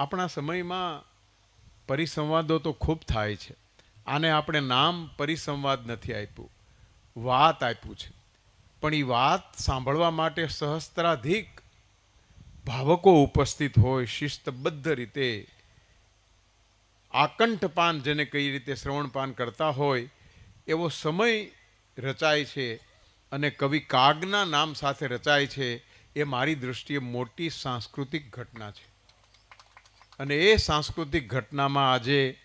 આપણા સમયમાં પરિસંવાદો તો ખૂબ થાય છે. આને આપણે નામ પરિસંવાદ નથી આપ્યું, વાત આપ્યું છે. પણ એ વાત સાંભળવા માટે સહસ્ત્રાધિક ભાવકો ઉપસ્થિત હોય, શિસ્તબદ્ધ રીતે, આકંઠપાન જેને કઈ રીતે શ્રવણપાન કરતા હોય, એવો સમય રચાય છે અને કવિ કાગના નામ સાથે રચાય છે, એ મારી દૃષ્ટિએ મોટી સાંસ્કૃતિક ઘટના છે. અને એ સાંસ્કૃતિક ઘટનામાં આજે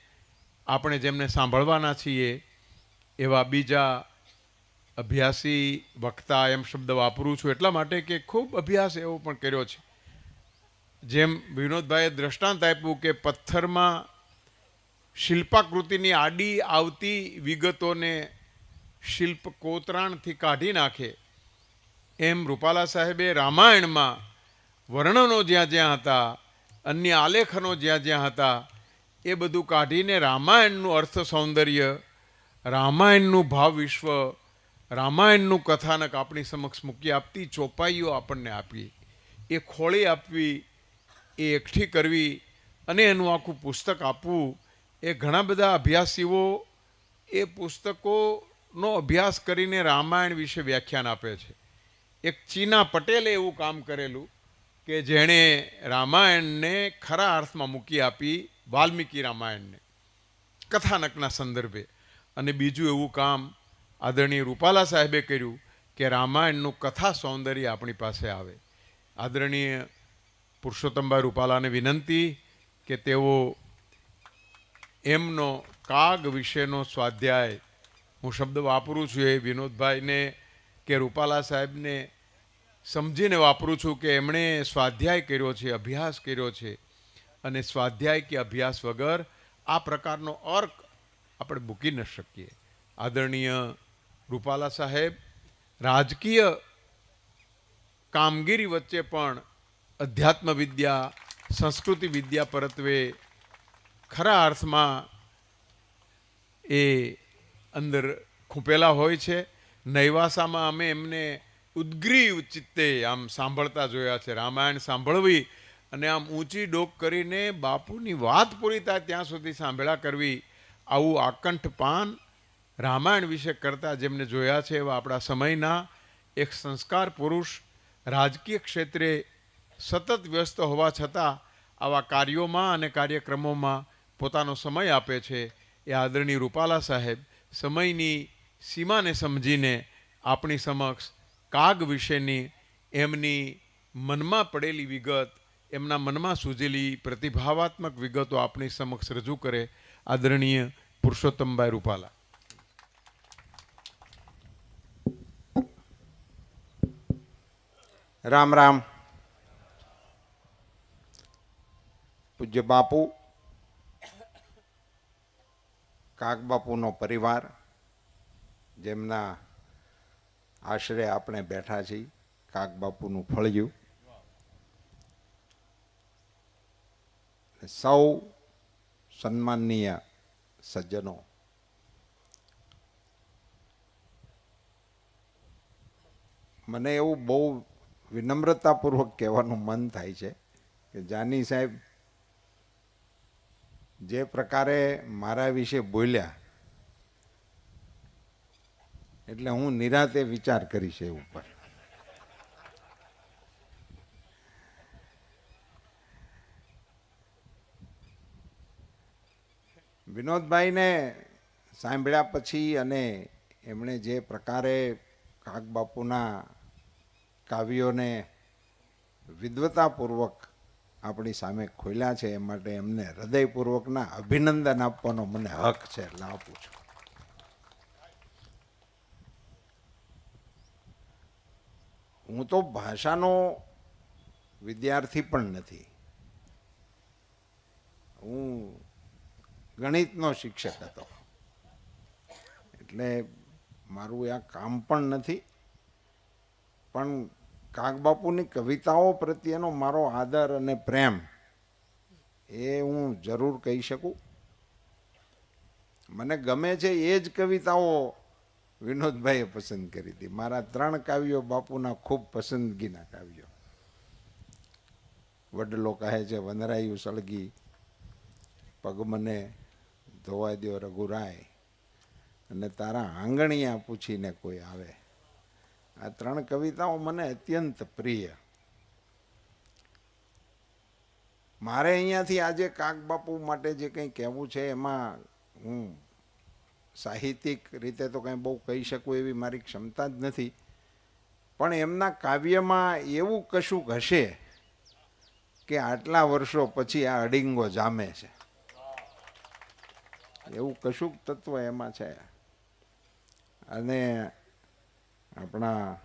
આપણે જેમને સાંભળવાના છીએ, એવા બીજા અભ્યાસી વક્તા એમ શબ્દ વાપરું છું. એટલા માટે કે ખૂબ અભ્યાસ એવો પણ કર્યો છે. જેમ વિનોદભાઈએ દ્રષ્ટાંત આપ્યું કે પથ્થરમાં શિલ્પાકૃતિની આડી આવતી વિગતોને શિલ્પ કોતરાણથી કાઢી નાખે. એમ રૂપાલા સાહેબે રામાયણમાં વર્ણનો જ્યાં જ્યાં હતા અન્ય આલેખનો જ્યાં જ્યાં હતા, એ બધું કાઢીને રામાયણનું અર્થ સૌંદર્ય, રામાયણનું ભાવ વિશ્વ, રામાયણનું કથાનક આપણી સમક્ષ મૂકી આપતી, ચોપાઈઓ આપણને આપી. એ ખોળી આપવી, એ એકઠી કરવી અને એનું આખું પુસ્તક આપવું. એ ઘણા બધા અભ્યાસીઓ એ પુસ્તકોનો અભ્યાસ કરીને રામાયણ વિશે વ્યાખ્યાન આપે છે. એક ચીના પટેલે એવું કામ કરેલું કે જેણે રામાયણને ખરા અર્થમાં મૂકી આપી, વાલ્મીકી રામાયણને, કથાનકના સંદર્ભે. અને બીજું એવું કામ આદરણીય રૂપાલા સાહેબે કર્યું કે રામાયણનું કથા સૌંદર્ય આપણી પાસે આવે. આદરણીય પુરુષોત્તમભાઈ રૂપાલાને વિનંતી કે તેઓ એમનો કાગ વિશેનો સ્વાધ્યાય, હું શબ્દ વાપરું છું એ વિનોદભાઈને કે રૂપાલા સાહેબને સમજીને વાપરું છું કે એમણે સ્વાધ્યાય કર્યો છે, અભ્યાસ કર્યો છે. અને સ્વાધ્યાય કે અભ્યાસ વગર આ પ્રકારનો અર્ક આપણે મૂકી ન શકીએ. આદરણીય રૂપાલા સાહેબ, રાજકીય કામગીરી વચ્ચે પણ અધ્યાત્મ વિદ્યા, સંસ્કૃતિ વિદ્યા પરત્વે ખરા અર્થમાં એ અંદર ખૂંપેલા હોય છે. નૈવાસામાં અમે એમને ઉદ્ગ્રીવ ચિત્તે આમ સાંભળતા જોયા છે, રામાયણ સાંભળવી અને આમ ઊંચી ડોક કરીને બાપુની વાત પૂરી થાય ત્યાં સુધી સાંભળ્યા કરવી. આવું આકંઠ પાન રામાયણ વિશે કરતા જેમને જોયા છે એવા આપણા સમયના એક સંસ્કાર પુરુષ રાજકીય ક્ષેત્રે સતત વ્યસ્ત હોવા છતાં આવા કાર્યોમાં અને કાર્યક્રમોમાં પોતાનો સમય આપે છે. એ આદરણીય રૂપાલા સાહેબ સમયની સીમાને સમજીને આપણી સમક્ષ કાગ વિશેની એમની મનમાં પડેલી વિગત, એમના મનમાં સૂજેલી પ્રતિભાવાત્મક વિગતો આપણી સમક્ષ રજૂ કરે આદરણીય પુરુષોત્તમભાઈ રૂપાલા. રામ રામ. પૂજ્ય બાપુ કાક બાપુનો પરિવાર, જેમના આશરે આપણે બેઠા છીએ. કાક બાપુનું ફળિયું. સૌ સન્માનનીય સજ્જનો. મને એવું બહુ વિનમ્રતાપૂર્વક કહેવાનું મન થાય છે કે જાની સાહેબ, જે પ્રકારે મારા વિશે બોલ્યા એટલે હું નિરાતે વિચાર કરીશ એ ઉપર. વિનોદભાઈને સાંભળ્યા પછી અને એમણે જે પ્રકારે કાકબાપુના કાવ્યોને વિદ્વતાપૂર્વક આપણી સામે ખોલ્યા છે, એ માટે એમને હૃદયપૂર્વકના અભિનંદન આપવાનો મને હક છે, એટલે આપું છું. હું તો ભાષાનો વિદ્યાર્થી પણ નથી. હું ગણિતનો શિક્ષક હતો. એટલે મારું આ કામ પણ નથી. પણ કાગબાપુની કવિતાઓ પ્રત્યેનો મારો આદર અને પ્રેમ એ હું જરૂર કહી શકું. મને ગમે છે એ જ કવિતાઓ વિનોદભાઈએ પસંદ કરી હતી. મારા ત્રણ કાવ્યો બાપુના ખૂબ પસંદગીના કાવ્યો. વડલો કહે છે, વનરાયું સળગી પગ મને ધોવા દ્યો રઘુરાય, અને તારા આંગણિયા પૂછીને કોઈ આવે. આ ત્રણ કવિતાઓ મને અત્યંત પ્રિય. મારે અહીંયાથી આજે કાક બાપુ માટે જે કંઈ કહેવું છે, એમાં હું સાહિત્યિક રીતે તો કંઈ બહુ કહી શકું એવી મારી ક્ષમતા જ નથી. પણ એમના કાવ્યમાં એવું કશુંક હશે કે આટલા વર્ષો પછી આ અડિંગો જામે છે. એવું કશુંક તત્વ એમાં છે. અને આપણા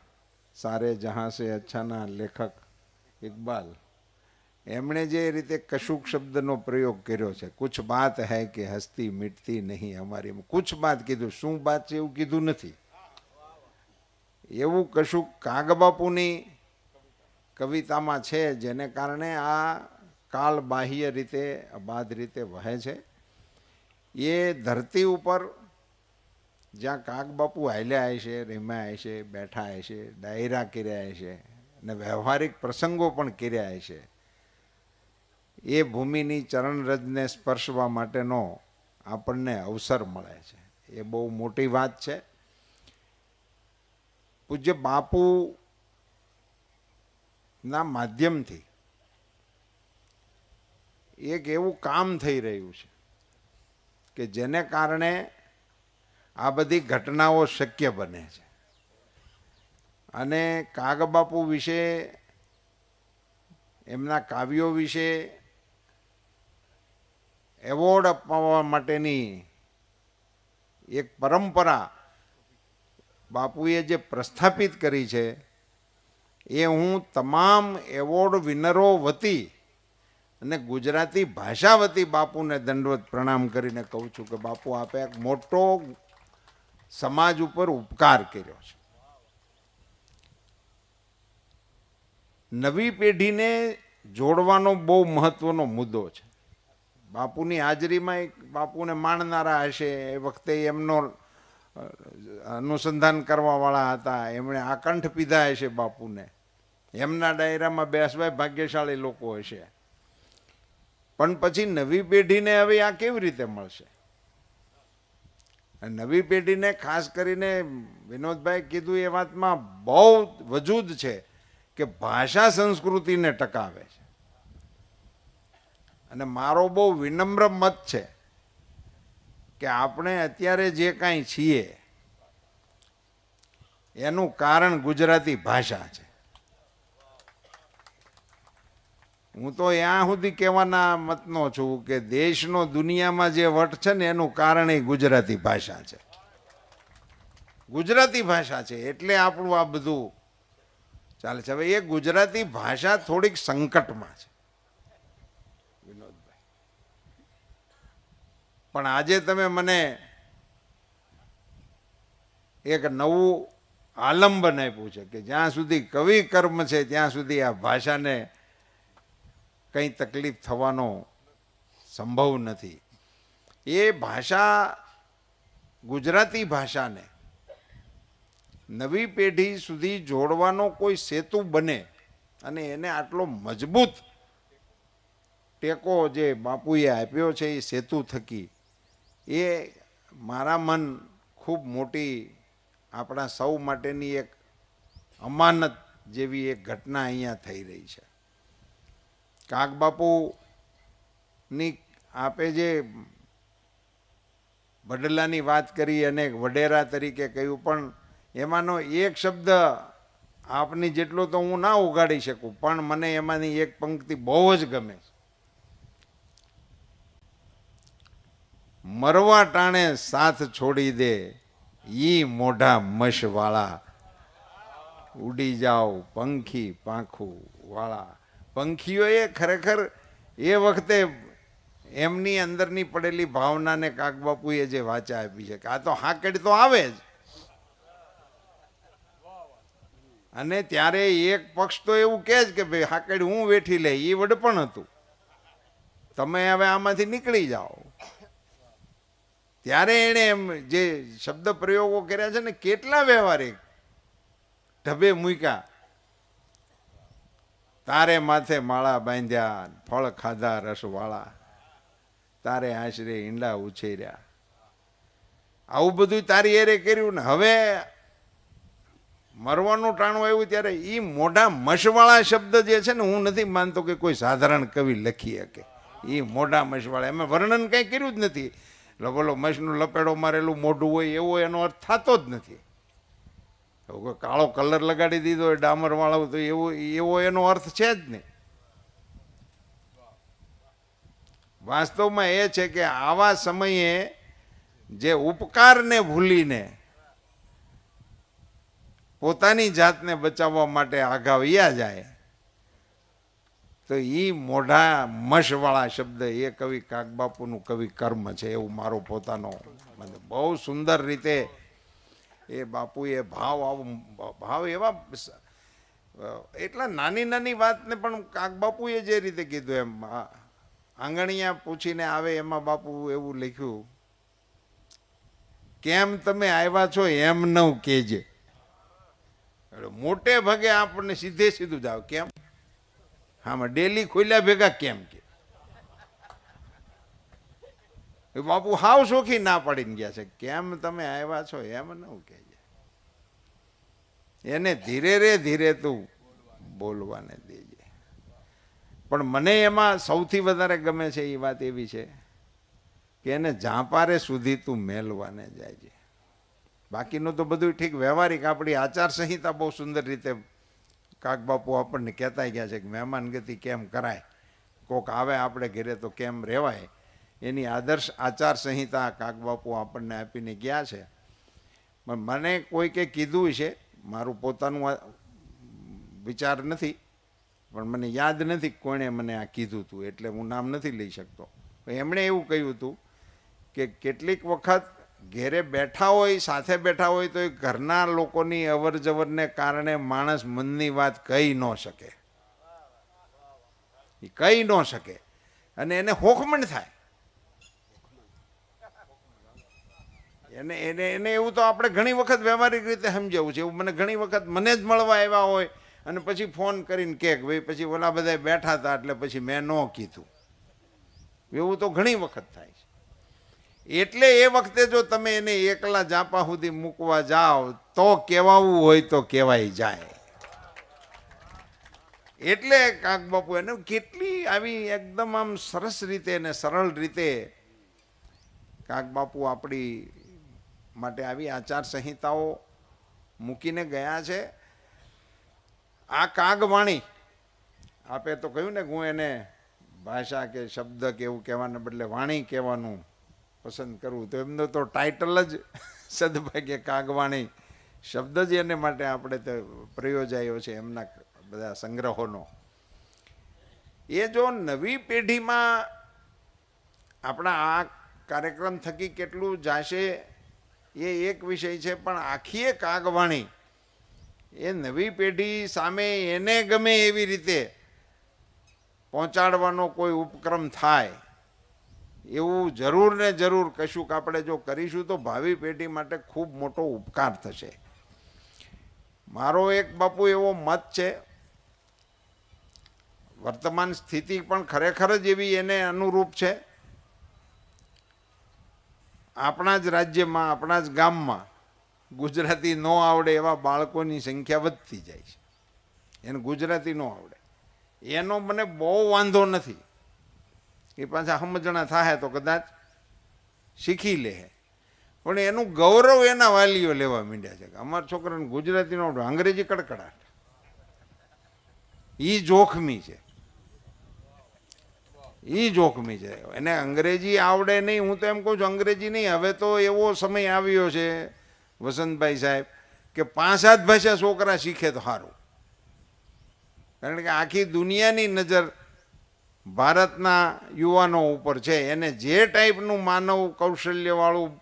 સારે જહાં સે અચ્છાના લેખક ઇકબાલ એમણે જે રીતે કશુંક શબ્દનો પ્રયોગ કર્યો છે, કુછ બાત હૈ કે હસ્તી મીટતી નહીં અમારી કુછ બાત કીધું. શું બાત છે એવું કીધું નથી. એવું કશુંક કાગબાપુની કવિતામાં છે, જેને કારણે આ કાલ બાહ્ય રીતે, અબાધ રીતે વહે છે. એ ધરતી ઉપર જ્યાં કાગબાપુ હાલ્યા હશે રીમ્યા હશે બેઠા હશે ડાયરા કર્યા હશે અને વ્યવહારિક પ્રસંગો પણ કર્યા હશે એ ભૂમિની ચરણરજને સ્પર્શવા માટેનો આપણને અવસર મળે છે. એ બહુ મોટી વાત છે. પૂજ્ય બાપુના માધ્યમથી એક એવું કામ થઈ રહ્યું છે કે જેને કારણે આ બધી ઘટનાઓ શક્ય બને છે. અને કાગબાપુ વિશે, એમના કાવ્યો વિશે એવોર્ડ અપાવવા માટેની એક પરંપરા બાપુએ જે પ્રસ્થાપિત કરી છે, એ હું તમામ એવોર્ડ વિનરો વતી અને ગુજરાતી ભાષા વતી બાપુને દંડવત પ્રણામ કરીને કહું છું કે બાપુ, આપે એક મોટો સમાજ ઉપર ઉપકાર કર્યો છે. નવી પેઢીને જોડવાનો બહુ મહત્વનો મુદ્દો છે. બાપુની હાજરીમાં બાપુને માણનારા હશે, એ વખતે એમનો અનુસંધાન કરવાવાળા હતા, એમણે આકંઠ પીધા હશે બાપુને. એમના ડાયરામાં બેસવાય ભાગ્યશાળી લોકો હશે. પણ પછી નવી પેઢીને હવે આ કેવી રીતે મળશે? નવી પેઢીને ખાસ કરીને વિનોદભાઈ કીધું એ વાતમાં બહુ વજૂદ છે કે ભાષા સંસ્કૃતિને ટકાવે છે. અને મારો બહુ વિનમ્ર મત છે કે આપણે અત્યારે જે કાંઈ છીએ, એનું કારણ ગુજરાતી ભાષા છે. હું તો ત્યાં સુધી કહેવાના મતનો છું કે દેશનો દુનિયામાં જે વટ છે ને, એનું કારણ એ ગુજરાતી ભાષા છે. ગુજરાતી ભાષા છે એટલે આપણું આ બધું ચાલે છે. હવે એ ગુજરાતી ભાષા થોડીક સંકટમાં છે. વિનોદભાઈ. પણ આજે તમે મને એક નવું આલંબન આપ્યું છે કે જ્યાં સુધી કવિ કર્મ છે, ત્યાં સુધી આ ભાષાને કંઈ તકલીફ થવાનો સંભવ નથી. એ ભાષા, ગુજરાતી ભાષાને નવી પેઢી સુધી જોડવાનો કોઈ સેતુ બને અને એને આટલો મજબૂત ટેકો જે બાપુએ આપ્યો છે એ સેતુ થકી, એ મારા મન ખૂબ મોટી, આપણા સૌ માટેની એક અમાનત જેવી એક ઘટના અહીંયા થઈ રહી છે. કાકબાપુની આપે જે વડલાની વાત કરી અને વડેરા તરીકે કહ્યું, પણ એમાંનો એક શબ્દ આપની જેટલો તો હું ના ઉગાડી શકું, પણ મને એમાંની એક પંક્તિ બહુ જ ગમે છે. મરવા ટાણે સાથ છોડી દે, ઈ મોઢા મશવાળા ઉડી જાઓ પંખી પાંખું વાળા. પંખીઓએ ખરેખર એ વખતે એમની અંદરની પડેલી ભાવનાને કાકબાપુએ જે વાચા આપી છે, કે આ તો હાકડ તો આવે જ. અને ત્યારે એક પક્ષ તો એવું કહે જ કે ભાઈ, હાકડ હું વેઠી લે એ વડપણ હતું. તમે હવે આમાંથી નીકળી જાઓ. ત્યારે એણે એમ જે શબ્દ પ્રયોગો કર્યા છે ને, કેટલા વ્યવહારિક? ઢબે મૂક્યા. તારે માથે માળા બાંધ્યા, ફળ ખાધા રસવાળા. તારે આશરે ઈંડા ઉછેર્યા. આવું બધું તારી એરે કર્યું ને, હવે મરવાનું ટાણું આવ્યું ત્યારે એ મોઢા મશવાળા શબ્દ જે છે ને, હું નથી માનતો કે કોઈ સાધારણ કવિ લખી શકે. એ મોઢા મશવાળા એમાં વર્ણન કંઈ કર્યું જ નથી. બોલો મશનું લપેડો મારેલું મોઢું હોય એવો એનો અર્થ થતો જ નથી. કાળો કલર લગાડી દીધો હોય, ડામરવાળો તો એવો એવો એનો અર્થ છે જ નહીં. વાસ્તવમાં એ છે કે આવા સમયે જે ઉપકારને ભૂલીને પોતાની જાતને બચાવવા માટે આગાવ્યા જાય તો એ મોઢા મશવાળા શબ્દ એ કવિ કાગબાપુનું કવિ કર્મ છે એવું મારો પોતાનો મને બહુ સુંદર રીતે એ બાપુએ ભાવ આવો, ભાવ એવા એટલા નાની નાની વાતને પણ કાગબાપુએ જે રીતે કીધું એમ આંગણિયા પૂછીને આવે એમાં બાપુ એવું લખ્યું, કેમ તમે આવ્યા છો એમ ન એટલે મોટે ભાગે આપણને સીધે સીધું જ આવે, કેમ? હામાં ડેલી ખોલ્યા ભેગા કેમ કે? બાપુ હાવ શોખી ના પાડીને ગયા છે. કેમ તમે આવ્યા છો એમ ન કહેજે એને ધીરે રે ધીરે તું બોલવાને દેજે. પણ મને એમાં સૌથી વધારે ગમે છે એ વાત એવી છે કે એને ઝાંપારે સુધી તું મેલવાને જાય બાકીનું તો બધું ઠીક. વ્યવહારિક આપણી આચાર સંહિતા બહુ સુંદર રીતે કાકબાપુ આપણને કહેતા ગયા છે કે મહેમાનગતિ કેમ કરાય? કોક આવે આપણે ઘરે તો કેમ રહેવાય? એની આદર્શ આચાર સંહિતા કાકબાપુ આપણને આપીને ગયા છે. પણ મને કોઈકે કીધું છે, મારું પોતાનું વિચાર નથી, પણ મને યાદ નથી કોણે મને આ કીધું હતું એટલે હું નામ નથી લઈ શકતો. એમણે એવું કહ્યું હતું કે કેટલીક વખત ઘેરે બેઠા હોય, સાથે બેઠા હોય તો એ ઘરના લોકોની અવર જવરને કારણે માણસ મનની વાત કહી ન શકે. એ કહી ન શકે. અને એને હોખમણ થાય. એને એને એને એવું તો આપણે ઘણી વખત વ્યવહારિક રીતે સમજાવું છે. એવું મને ઘણી વખત મને જ મળવા આવ્યા હોય અને પછી ફોન કરીને કે ભાઈ, પછી ઓલા બધા બેઠા હતા એટલે પછી મેં ન કીધું. એવું તો ઘણી વખત થાય છે. એટલે એ વખતે જો તમે એને એકલા જાપા સુધી મૂકવા જાઓ, તો કહેવાવું હોય તો કહેવાય જાય. એટલે કાક બાપુ એને કેટલી આવી એકદમ આમ સરસ રીતે અને સરળ રીતે કાક બાપુ આપણી માટે આવી આચાર સંહિતાઓ મૂકીને ગયા છે. આ કાગવાણી આપે તો કહ્યું ને, હું એને ભાષા કે શબ્દ કે એવું કહેવાને બદલે વાણી કહેવાનું પસંદ કરવું. તો એમનો તો ટાઇટલ જ સદભાગ્ય કાગવાણી શબ્દ જ એને માટે આપણે તો પ્રયોજાયો છે એમના બધા સંગ્રહોનો. એ જો નવી પેઢીમાં આપણા આ કાર્યક્રમ થકી કેટલું જાશે એ એક વિષય છે, પણ આખી એ કાગવાણી એ નવી પેઢી સામે એને ગમે એવી રીતે પહોંચાડવાનો કોઈ ઉપક્રમ થાય એવું જરૂર ને જરૂર કશુંક આપણે જો કરીશું તો ભાવિ પેઢી માટે ખૂબ મોટો ઉપકાર થશે. મારો એક બાપુ એવો મત છે, વર્તમાન સ્થિતિ પણ ખરેખર જ એવી એને અનુરૂપ છે. આપણા જ રાજ્યમાં, આપણા જ ગામમાં ગુજરાતી ન આવડે એવા બાળકોની સંખ્યા વધતી જાય છે. એને ગુજરાતી ન આવડે. એનો મને બહુ વાંધો નથી. એ પાછા સમજણા થાય તો કદાચ શીખી લે પણ એનું ગૌરવ એના વાલીઓ લેવા માંડ્યા છે કે અમારા છોકરાને ગુજરાતીનો અંગ્રેજી કડકડાટ. એ જોખમી છે. એ જોખમી છે. એને અંગ્રેજી આવડે નહીં. હું તો એમ કહું છું, અંગ્રેજી નહીં. હવે તો એવો સમય આવ્યો છે, વસંતભાઈ સાહેબ, કે પાંચ સાત ભાષા છોકરા શીખે તો સારું કારણ કે આખી દુનિયાની નજર ભારતના યુવાનો ઉપર છે, એને જે ટાઈપનું માનવ કૌશલ્યવાળું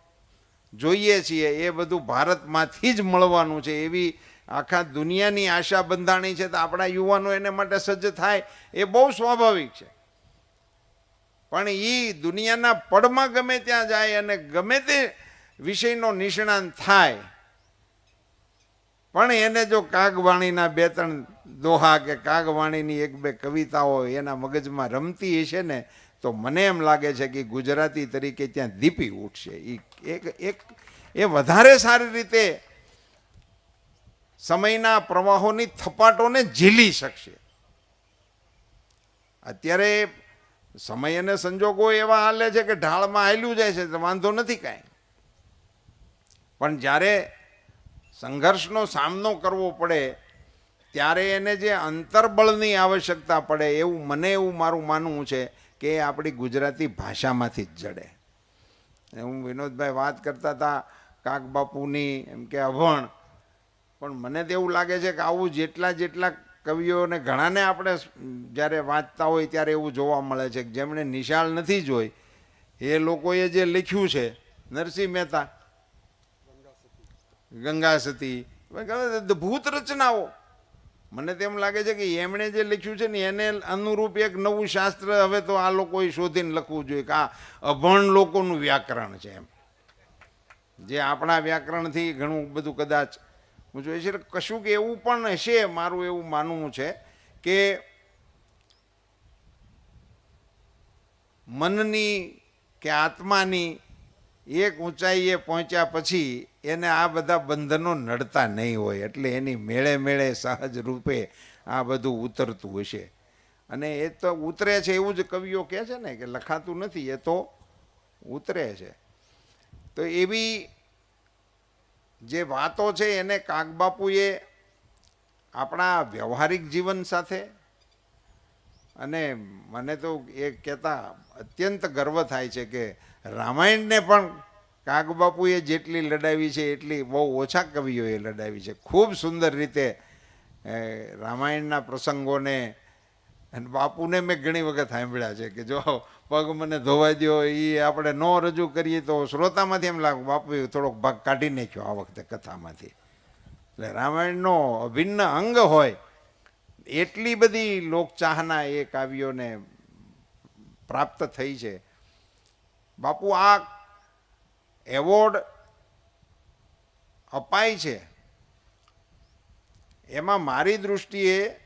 જોઈએ છીએ, એ બધું ભારતમાંથી જ મળવાનું છે. એવી આખા દુનિયાની આશા બંધાણી છે તો આપણા યુવાનો એને માટે સજ્જ થાય, એ બહુ સ્વાભાવિક છે. પણ એ દુનિયાના પડમાં ગમે ત્યાં જાય અને ગમે તે વિષયનો નિષ્ણાંત થાય, પણ એને જો કાગવાણીના બે ત્રણ દોહા કે કાગવાણીની એક બે કવિતાઓ એના મગજમાં રમતી હશે ને, તો મને એમ લાગે છે કે ગુજરાતી તરીકે ત્યાં દીપી ઉઠશે. એ એક એક, એ વધારે સારી રીતે સમયના પ્રવાહોની થપાટોને ઝીલી શકશે. અત્યારે સમય અને સંજોગો એવા હાલે છે કે ઢાળમાં હાલ્યું જાય છે, તો વાંધો નથી કાંઈ. પણ જ્યારે સંઘર્ષનો સામનો કરવો પડે ત્યારે એને જે અંતરબળની આવશ્યકતા પડે એવું મને એવું મારું માનવું છે કે એ આપણી ગુજરાતી ભાષામાંથી જ જડે. હું વિનોદભાઈ વાત કરતા હતા કાકબાપુની એમ કે, અભણ, પણ મને તો એવું લાગે છે કે આવું જેટલા જેટલા કવિઓને ઘણાને આપણે જ્યારે વાંચતા હોય ત્યારે એવું જોવા મળે છે કે જેમણે નિશાળ નથી જોઈ, એ લોકોએ જે લખ્યું છે, નરસિંહ મહેતા, ગંગા સતી ભૂત રચનાઓ. મને તેમ લાગે છે કે એમણે જે લખ્યું છે ને એને અનુરૂપ એક નવું શાસ્ત્ર હવે તો આ લોકોએ શોધીને લખવું જોઈએ કે આ અભણ લોકોનું વ્યાકરણ છે એમ. જે આપણા વ્યાકરણથી ઘણું બધું કદાચ હું જોઈએ છે. કશું કે એવું પણ હશે, મારું એવું માનવું છે કે મનની કે આત્માની એક ઊંચાઈએ પહોંચ્યા પછી એને આ બધા બંધનો નડતા નહીં હોય, એટલે એની મેળે મેળે સહજ રૂપે આ બધું ઉતરતું હશે. અને એ તો ઉતરે છે એવું જ કવિઓ કહે છે ને કે લખાતું નથી, એ તો ઉતરે છે. તો એવી જે વાતો છે એને કાગબાપુએ આપણા વ્યવહારિક જીવન સાથે અને મને તો એ કહેતા અત્યંત ગર્વ થાય છે કે રામાયણને પણ કાગબાપુએ જેટલી લડાવી છે, એટલી બહુ ઓછા કવિઓએ લડાવી છે. ખૂબ સુંદર રીતે રામાયણના પ્રસંગોને અને બાપુને મેં ઘણી વખત સાંભળ્યા છે કે જો પગ મને ધોવા દો એ આપણે ન રજૂ કરીએ તો શ્રોતામાંથી એમ લાગે બાપુએ થોડોક ભાગ કાઢી નાખ્યો આ વખતે કથામાંથી. એટલે રામાયણનો અભિન્ન અંગ હોય એટલી બધી લોકચાહના એ કાવ્યોને પ્રાપ્ત થઈ છે. બાપુ, આ એવોર્ડ અપાય છે. એમાં મારી દૃષ્ટિએ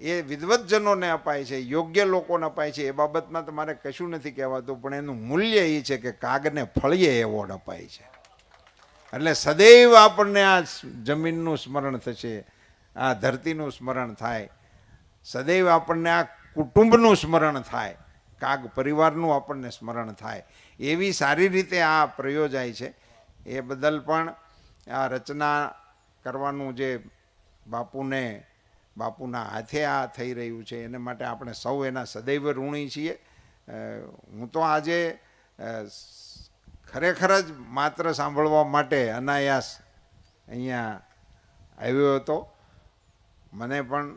એ વિદ્વતજનોને અપાય છે, યોગ્ય લોકોને અપાય છે, એ બાબતમાં તમારે કશું નથી કહેવાતું, પણ એનું મૂલ્ય એ છે કે કાગને ફળીએ એવોર્ડ અપાય છે. એટલે સદૈવ આપણને આ જમીનનું સ્મરણ થશે. આ ધરતીનું સ્મરણ થાય. સદૈવ આપણને આ કુટુંબનું સ્મરણ થાય. કાગ પરિવારનું આપણને સ્મરણ થાય. એવી સારી રીતે આ પ્રયોજાય છે. એ બદલ પણ આ રચના કરવાનું જે બાપુને, બાપુના હાથે આ થઈ રહ્યું છે, એને માટે આપણે સૌ એના સદૈવ ઋણી છીએ. હું તો આજે ખરેખર જ માત્ર સાંભળવા માટે અનાયાસ અહીંયા આવ્યો હતો. મને પણ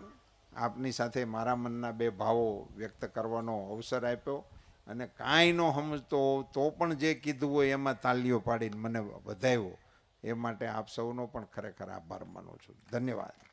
આપની સાથે મારા મનના બે ભાવો વ્યક્ત કરવાનો અવસર આપ્યો અને કાંઈ ન સમજતો તો પણ જે કીધું હોય એમાં તાલીઓ પાડીને મને વધાવ્યો. એ માટે આપ સૌનો પણ ખરેખર આભાર માનું છું. ધન્યવાદ.